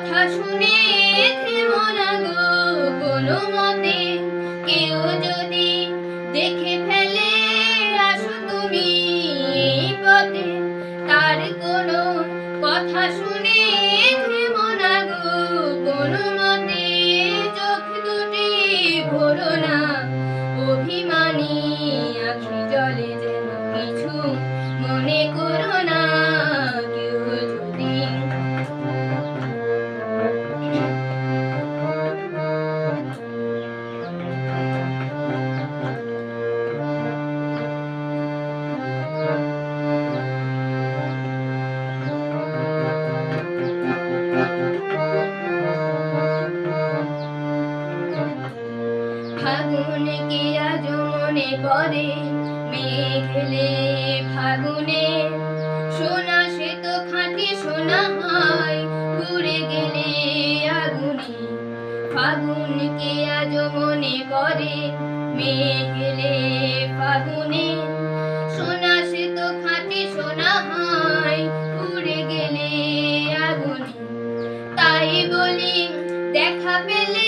কথা শুনে থেমো না গো কোনো মতে। কেউ যদি দেখে ফেলে আসো তুমি পথে। তার কোনো কথা শুনে থেমো না গো কোনো মতে। চোখ দুটি ভরো না, অভিমানী আখি জলে যেন কিছু মনে করো ফাগুনকে আজ মনে পড়ে মেঘলে ফাগুনে সোনা সে তো খাঁটি সোনা হয়, ঘুরে গেলে আগুনে। ফাগুনকে আজ মনে পড়ে মেঘলে ফাগুনে সোনা সে তো খাঁটি সোনা হয়, ঘুরে গেলে আগুনে। তাই বলি, দেখা পেলে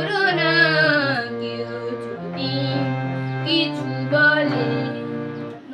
যদি